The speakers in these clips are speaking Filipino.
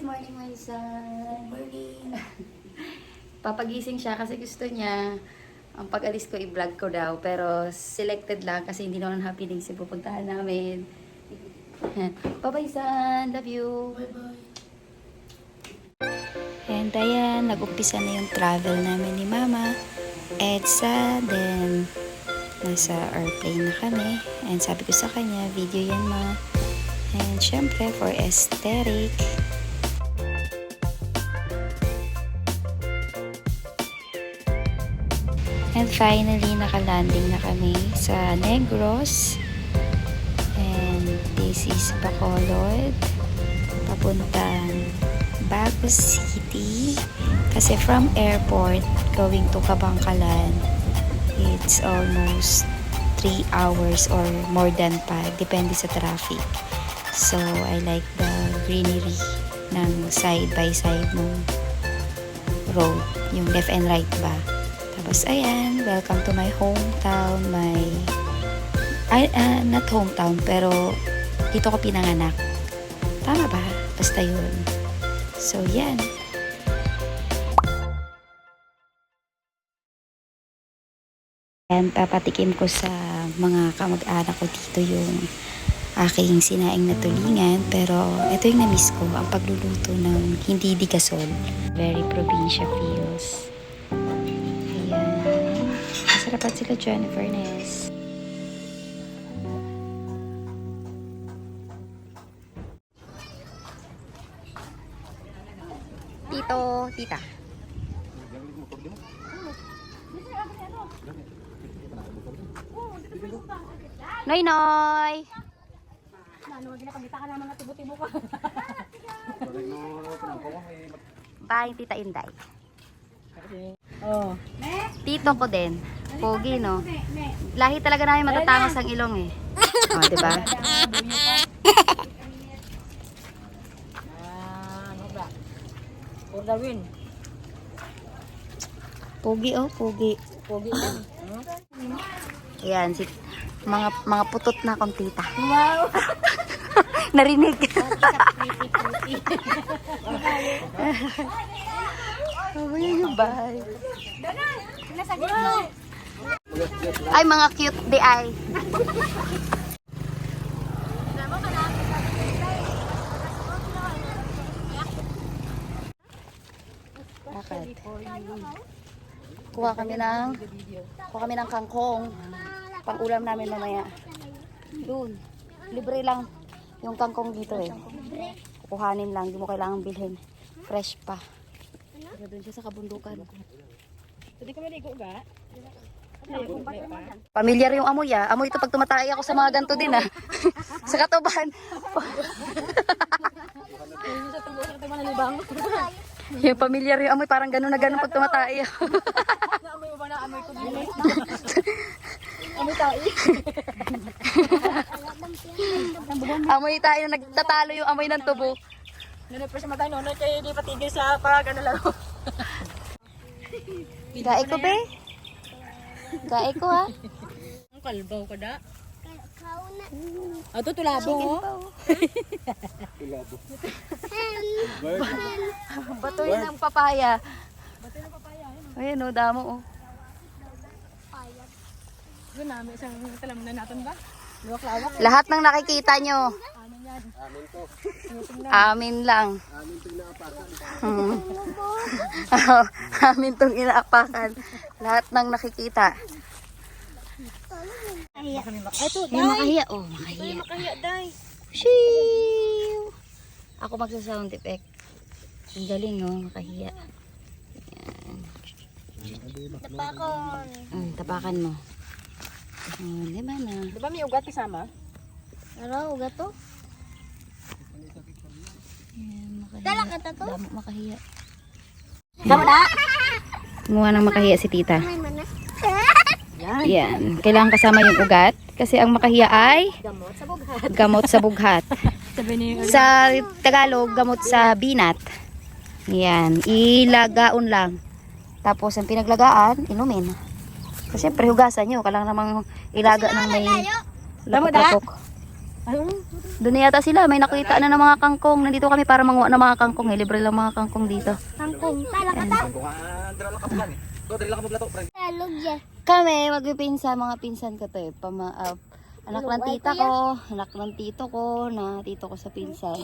Good morning, my son. Morning. Papagising siya kasi gusto niya ang pag-alis ko i-vlog ko daw. Pero selected lang kasi hindi naman happy days yung pupuntahan namin. Bye-bye, son. Love you. Bye-bye. And ayan, nag-umpisa na yung travel namin ni Mama. EDSA, then nasa airplane na kami. And sabi ko sa kanya, video yan ma. And syempre, for aesthetic. And finally, nakalanding na kami sa Negros. And this is Bacolod. Papuntang Bago City. Kasi from airport, going to Kabangkalan, it's almost 3 hours or more than pa. Depende sa traffic. So, I like the greenery ng side by side ng road. Yung left and right ba. Tapos, ayan, welcome to my hometown. My, ay, ah, not hometown, pero dito ko pinanganak. Tama ba? Basta yun. So, yan. Yan, papatikim ko sa mga kamag-anak ko dito yung aking sinaing na tulingan. Pero ito yung na-miss ko, ang pagluluto ng hindi di gasol. Very probinsya feels. Masarapan sila Jennifer Ness. Tito, tita. Noy, noy! Ano, ka ng mga tibo-tibo ka. Bye, tita Inday. Oh. Tito ko din. Pogi, no? Lahi talaga namin matatangos ang ilong, eh. Oh, di ba? Ah, ano ba? For the win. Pogi, oh, pogi. Pogi yan. Ayan, si, mga, mga putot na akong tita. Wow! Narinig. Oh, yung bahay. Ay, mga cute di ay. Bakit? Kuha kami ng kuha kami ng kangkong. Pang ulam namin mamaya. Doon. Libre lang yung kangkong dito eh. Kukuhanin lang, hindi mo kailangan bilhin. Fresh pa. Doon siya sa kabundukan. Hindi ka maligo ba? Pamilyar yung amoy ah. Amoy ito pag tumatay ako sa mga ganto din ah. sa katuban. Yung pamilyar yung amoy parang gano'n na gano'n pag tumatay ako. Naamoy mo ba na amoy ko din? Amoy tayo. amoy tayo na nagtatalo yung amoy ng tubo. Nanapos sa mata nono kaya hindi patigil sa pag ano laro. Gae ko be? Gae ko ha? Ang kalbaw ka da. Ato tulabo oh. Batoy ng papaya. Ayan o, damo oh. o. Doon namin isang talam na natin ba? Luwak-lawak. Lahat ng nakikita nyo, yan? amin lang. Hmm. amin tong inaapakan. Lahat ng nakikita. Ito, Yung makahiya, oh, makahiya. makahiya, day. Shiu! Ako magsa-sound effect. Ang galing, oh, makahiya. Tapakon. Mm, tapakan mo. Oh, di ba na? Di ba may ugat kasama? Ano, ugat to? Ayan, makahiya. Dala ka to? Damo, makahiya. Damo na? Kumuha ng makahiya si tita. Yan. Yan. Kailangan kasama yung ugat. Kasi ang makahiya ay Gamot sa bughat. gamot sa bughat. Sa Tagalog, gamot sa binat. Yan. Ilagaon lang. Tapos, ang pinaglagaan, inumin. Kasi syempre, hugasan nyo. Kailangan namang ilaga ng may da? lapok-lapok. Doon na yata sila. May nakita na ng mga kangkong. Nandito kami para manguha ng mga kangkong. Eh. Libre lang mga kangkong dito. Kangkong. Tala ka ta. Kung dala lang ka bulan. So, dala lang ka maglato, friend. Talog ya. Kami, magpipinsa, mga pinsan ko to eh. Pama, ah, anak ng tita ko, anak ng tito ko, na tito ko sa pinsan.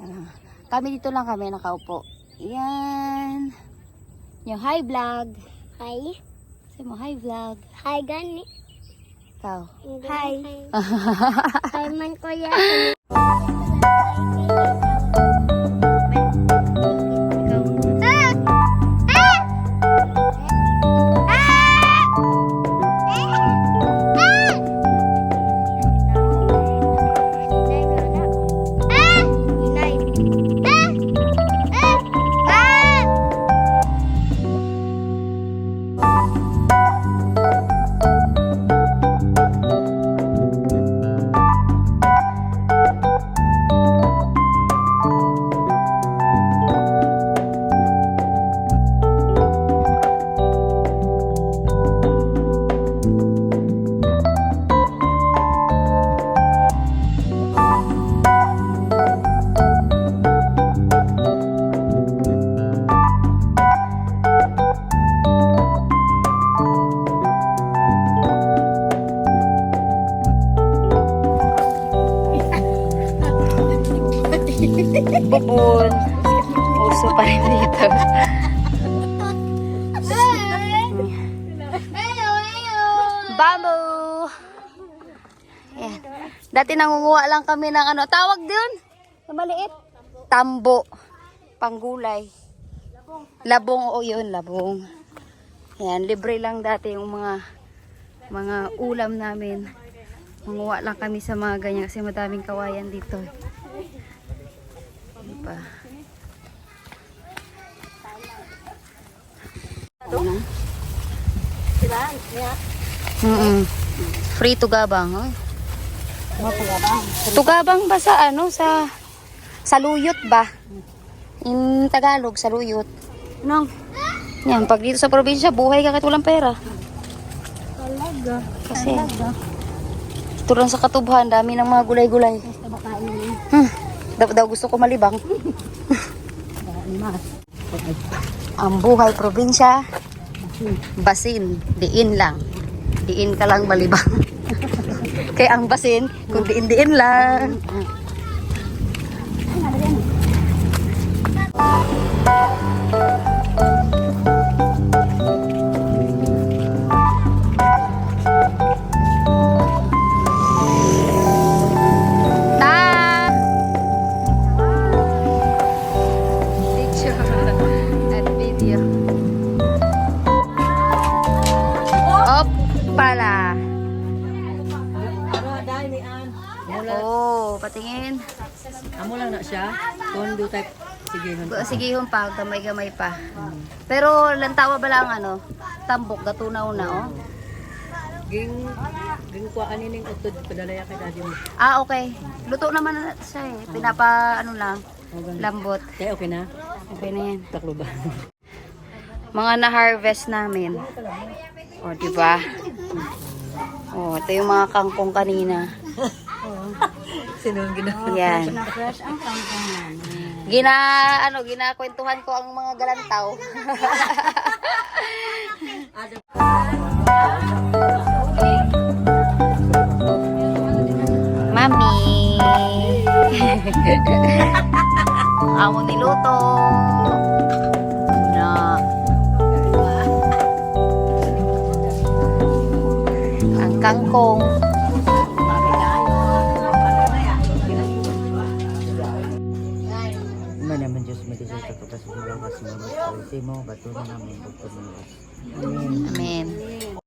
Ah, kami dito lang kami nakaupo. Yan. Yung hi vlog. Hi. Sabi mo, hi vlog. Hi gani. Ikaw. Hi. Hi man ko nangunguha lang kami ng ano. Tawag doon. Maliit. Tambo. Panggulay. Labong. O yun, labong. Yan, libre lang dati yung mga mga ulam namin. Manguha lang kami sa mga ganyan kasi madaming kawayan dito. Ano pa? Mm Free tugabang. Oy. Tugabang ba sa ano sa sa luyot ba? In Tagalog sa luyot. Nang yan, pag dito sa probinsya, buhay ka kahit walang pera. Talaga. Kasi, ito lang sa katubhan, dami ng mga gulay-gulay. Hmm, daw, daw gusto ko malibang. Ang buhay probinsya, basin, diin lang. Diin ka lang malibang. Kaya ang basin, kung diin-diin lang. Sige, hon pa, gamay-gamay pa. Pero lantawa ba lang ano? Tambok, gatunaw na oh. Ging, ging kuha kanining utod. Padala ya kay daddy mo. Ah, okay. Luto naman na siya eh. Pinapa, ano lang, lambot. Kaya okay na? Okay na yan. Taklo ba? mga na-harvest namin. O, di ba? O, ito yung mga kangkong kanina. Sino ang ginawa? Yan. Gina, ano, ginakwentuhan ko ang mga galantaw. Mami. Amo niluto. Ang kangkong. Mo lang kasi mo mas mo bato na namin bukod mo. Amen.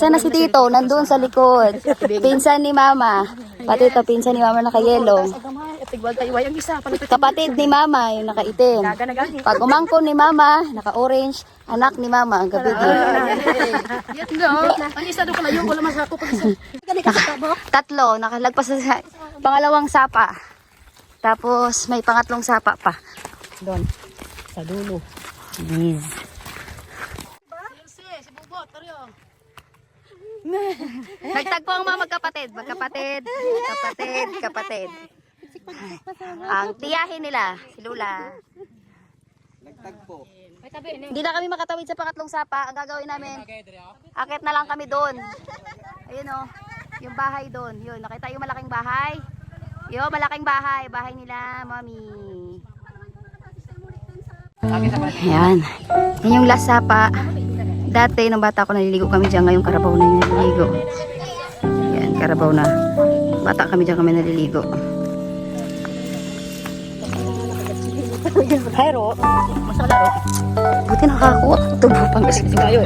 Asa na si Tito? Nandun sa likod. Pinsan ni Mama. Pati ito, pinsan ni Mama. Palapit Kapatid ni Mama, yung nakaitim. Pag umangko ni Mama, naka-orange. Anak ni Mama, ang gabi din. Tatlo, nakalagpas sa- pangalawang sapa. Tapos may pangatlong sapa pa. Doon. Sa dulo. Please. Si, si Bubot, taryo. Nagtagpo ang mga magkapatid. Magkapatid, kapatid, kapatid. Ang tiyahin nila, si Lula. Nagtagpo. Hindi na kami makatawid sa pangatlong sapa. Ang gagawin namin, akit na lang kami doon. Ayun o, yung bahay doon. Yun, nakita yung malaking bahay? Yo, malaking bahay. Bahay nila, mami. Ayan. Yan yung last sapa. Dati, nung bata ko, naliligo kami dyan. Ngayon, karabaw na yung naliligo. Yan, karabaw na. Bata kami dyan kami naliligo. Pero, masalaro. Buti nakakakuha. Tubo pang kasi. Ang kasi kayo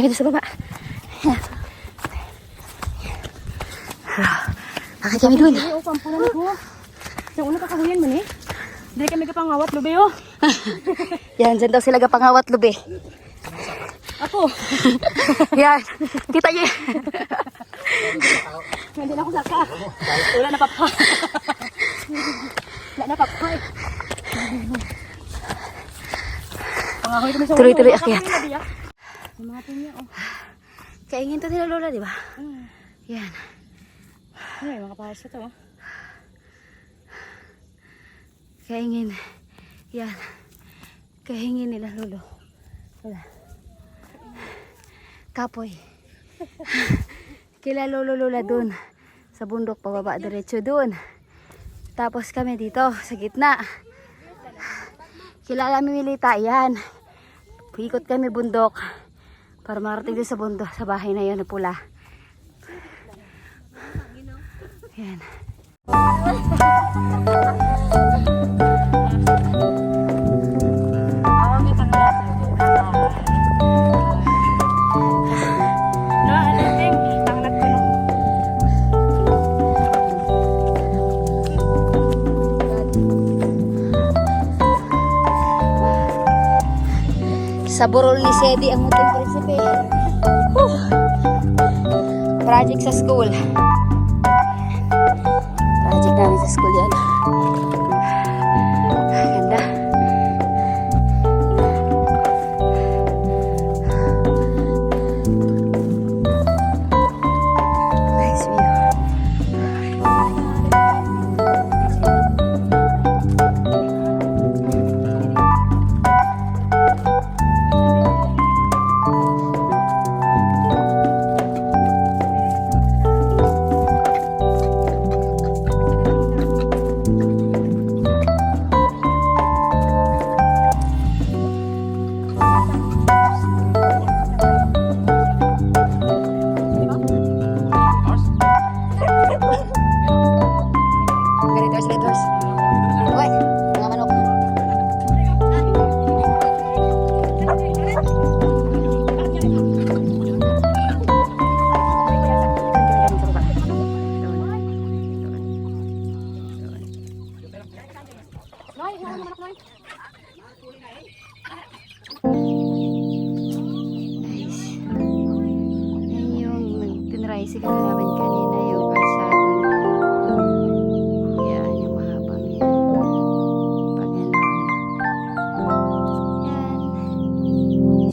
na kami doon sa baba. Ayan. Bakit kami doon? Ay, oh, pampunan ko. Yung una kakahuyan man eh. Hindi kami kapangawat, lubi oh. Yan, dyan daw sila gapangawat lubi. Ako. Yan. Kita niyo. Hindi na ako saka. Wala na papa. Wala na papa. Pangahoy kami sa Tuloy-tuloy ulo. akyat. Yung mga pinya oh. Kaingin to nila lola, di ba? Hmm. Yan. Ay, mga pahas ito oh. Kaingin. Yan. Kahingin nila lolo. Wala. Kapoy. Kila lolo lola dun. Sa bundok pababa diretso dun. Tapos kami dito sa gitna. Kilala mi Milita, yan. Ikot kami bundok. Para marating doon sa bundok, sa bahay na yun na pula. Yan. No, ting, tangnat ko no. Sa burol ni Sedi ang muting Project sa school. Project namin sa school yan. Congratulations.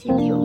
sitio.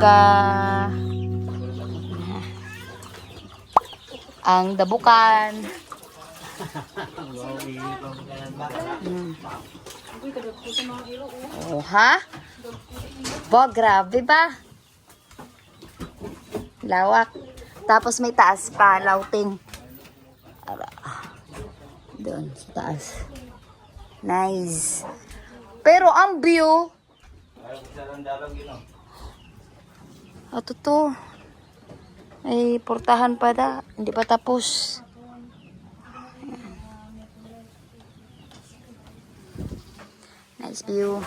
Mangga. Ang dabukan. Mm. Oh, ha? Bo, grabe ba? Lawak. Tapos may taas pa, lauting. Doon, sa taas. Nice. Pero ang view... Ato to. Ay, portahan pa da. Hindi pa tapos. Nice view.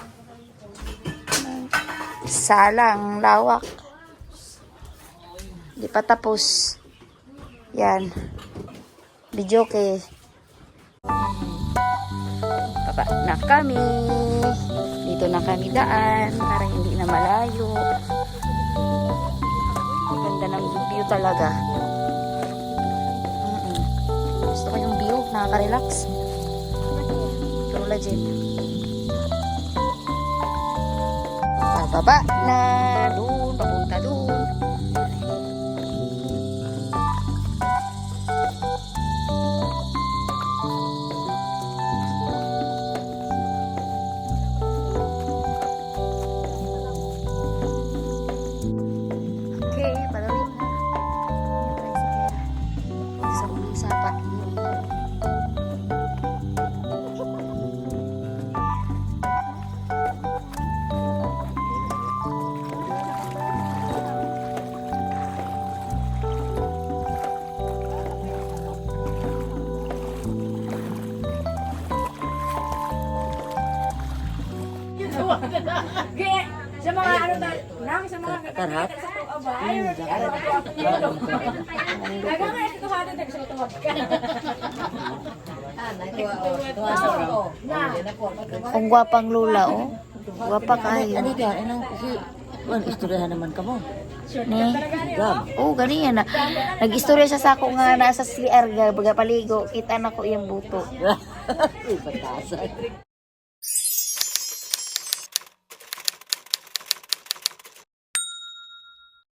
Salang, lawak. Hindi pa tapos. Yan. Video kay. Baba na kami. Dito na kami daan para hindi na malayo. View talaga. Mm-mm. Gusto ko yung view. Nakaka-relax. Pero legit. Pababa na. Doon. Papunta doon. Sa mga ano na, nang sa mga Dagang nga ito hada sa tuwag ka. Ang gwapang lula, oh. Gwapa kayo. Ano ka? Ano kasi Wan, istoryahan naman ka mo. Ni. Gab. Oh, gani yan na. Nag-istorya siya sa ako nga nasa CR ga baga paligo. Kita na ko yung buto. Uy, patasan.